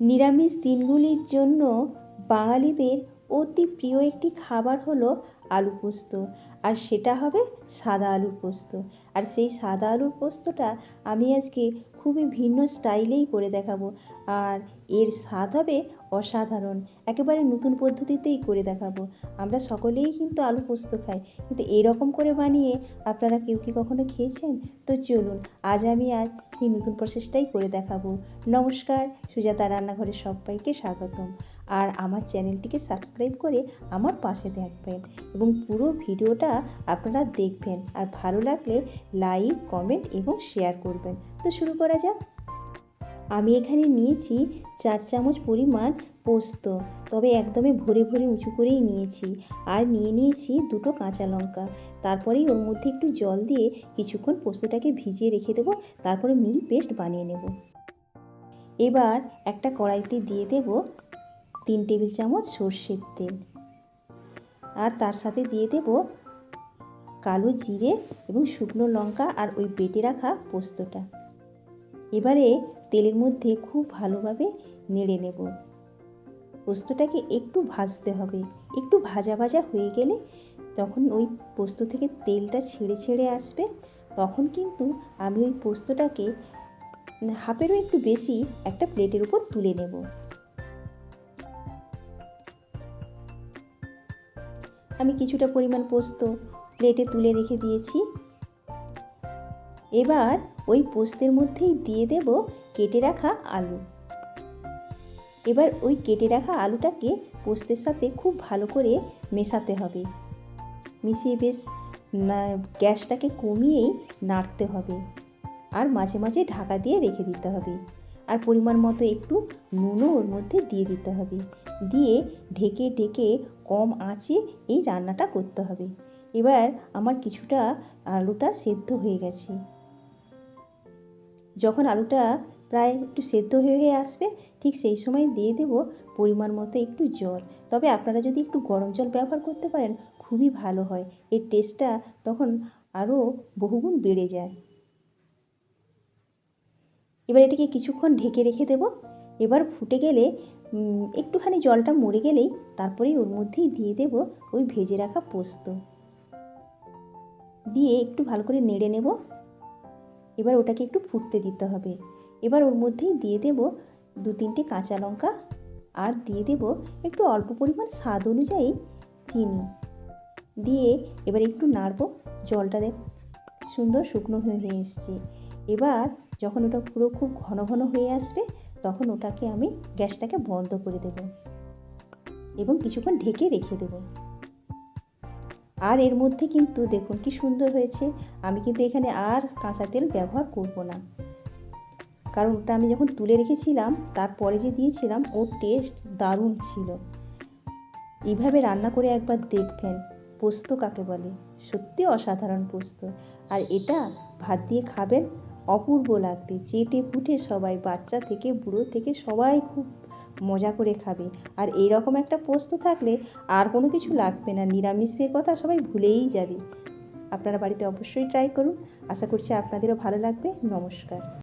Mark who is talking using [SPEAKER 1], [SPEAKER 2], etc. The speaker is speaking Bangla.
[SPEAKER 1] নিরামিষ দিনগুলির জন্য বাঙালিদের অতি প্রিয় একটি খাবার হলো আলু পোস্ত। আর সেটা হবে সাদা আলুর পোস্ত। আর সেই সাদা আলুর পোস্তটা আমি আজকে খুবই ভিন্ন স্টাইলেই করে দেখাবো। আর এর স্বাদ হবে অসাধারণ। একেবারে নতুন পদ্ধতিতেই করে দেখাবো। আমরা সকলেই কিন্তু আলু পোস্ত খাই। কিন্তু এরকম করে বানিয়ে আপনারা কেউ কি কখনো খেয়েছেন? তো চলুন, আজ আমি আজ সেই নতুন প্রসেসটাই করে দেখাবো। নমস্কার, সুজাতা রান্নাঘরের সবাইকে স্বাগতম। আর আমার চ্যানেলটিকে সাবস্ক্রাইব করে আমার পাশে থাকবেন। এবং পুরো ভিডিওটা আপনারা দেখবেন। আর ভালো লাগলে লাইক কমেন্ট এবং শেয়ার করবেন। তো শুরু করা যাক? আমি এখানে নিয়েছি চার চামচ পরিমাণ পোস্ত, তবে একদমই ভরে ভরে উঁচু করেই নিয়েছি। আর নিয়ে নিয়েছি দুটো কাঁচা লঙ্কা। তারপরেই ওর মধ্যে একটু জল দিয়ে কিছুক্ষণ পোস্তটাকে ভিজিয়ে রেখে দেবো, তারপরে মিল পেস্ট বানিয়ে নেব। এবার একটা কড়াইতে দিয়ে দেব তিন টেবিল চামচ সর্ষের তেল। আর তার সাথে দিয়ে দেব কালো জিরে এবং শুকনো লঙ্কা আর ওই বেটে রাখা পোস্তটা। এবারে তেলের মধ্যে খুব ভালোভাবে নেড়ে নেব। পোস্তটাকে একটু ভাজতে হবে। একটু ভাজা ভাজা হয়ে গেলে তখন ওই পোস্ত থেকে তেলটা ছেড়ে ছেড়ে আসবে। তখন কিন্তু আমি ওই পোস্তটাকে হাফেরও একটু বেশি একটা প্লেটের উপর তুলে নেব। আমি কিছুটা পরিমাণ পোস্ত প্লেটে তুলে রেখে দিয়েছি। এবার ওই পোস্তের মধ্যেই দিয়ে দেব কেটে রাখা আলু। এবার ওই কেটে রাখা আলুটাকে পোস্তের সাথে খুব ভালো করে মেশাতে হবে। মিশিয়ে বেশ গ্যাসটাকে কমিয়েই নাড়তে হবে। আর মাঝে মাঝে ঢাকা দিয়ে রেখে দিতে হবে। আর পরিমাণ মতো একটু নুনও ওর মধ্যে দিয়ে দিতে হবে। দিয়ে ঢেকে ঢেকে কম আঁচে এই রান্নাটা করতে হবে। এবার আমার কিছুটা আলুটা সেদ্ধ হয়ে গেছে। যখন আলুটা প্রায় একটু সেদ্ধ হয়ে হয়ে আসবে, ঠিক সেই সময় দিয়ে দেব পরিমাণ মতো একটু জল। তবে আপনারা যদি একটু গরম জল ব্যবহার করতে পারেন, খুবই ভালো হয়। এর টেস্টটা তখন আরও বহুগুণ বেড়ে যায়। এবার এটাকে কিছুক্ষণ ঢেকে রেখে দেব। এবার ফুটে গেলে একটুখানি জলটা মরে গেলেই তারপরেই ওর মধ্যেই দিয়ে দেব ওই ভেজে রাখা পোস্ত। দিয়ে একটু ভালো করে নেড়ে নেব। এবার ওটাকে একটু ফুটতে দিতে হবে। এবার ওর মধ্যেই দিয়ে দেব দু তিনটে কাঁচা লঙ্কা আর দিয়ে দেব একটু অল্প পরিমাণ স্বাদ অনুযায়ী চিনি। দিয়ে এবার একটু নাড়ব, জলটা দেখ, সুন্দর শুকনো হয়ে এসছে। এবার যখন ওটা পুরো খুব ঘন ঘন হয়ে আসবে, তখন ওটাকে আমি গ্যাসটাকে বন্ধ করে দেব এবং কিছুক্ষণ ঢেকে রেখে দেব। আর এর মধ্যে কিন্তু দেখুন কি সুন্দর হয়েছে। আমি কিন্তু এখানে আর কাঁচা তেল ব্যবহার করব না। কারণ ওটা আমি যখন তুলে রেখেছিলাম, তারপরে যে দিয়েছিলাম, ওর টেস্ট দারুণ ছিল। এইভাবে রান্না করে একবার দেখবেন, পোস্ত কাকে বলে? সত্যি অসাধারণ পোস্ত। আর এটা ভাত দিয়ে খাবেন, অপূর্ব লাগবে। চেটে পুটে সবাই, বাচ্চা থেকে, বুড়ো থেকে সবাই খুব মজা করে খাবে। আর এই রকম একটা পোস্ত থাকলে আর কোনো কিছু লাগবে না। নিরামিষের কথা সবাই ভুলেই যাবে। আপনারা বাড়িতে অবশ্যই ট্রাই করুন। আশা করছি আপনাদেরও ভালো লাগবে। নমস্কার।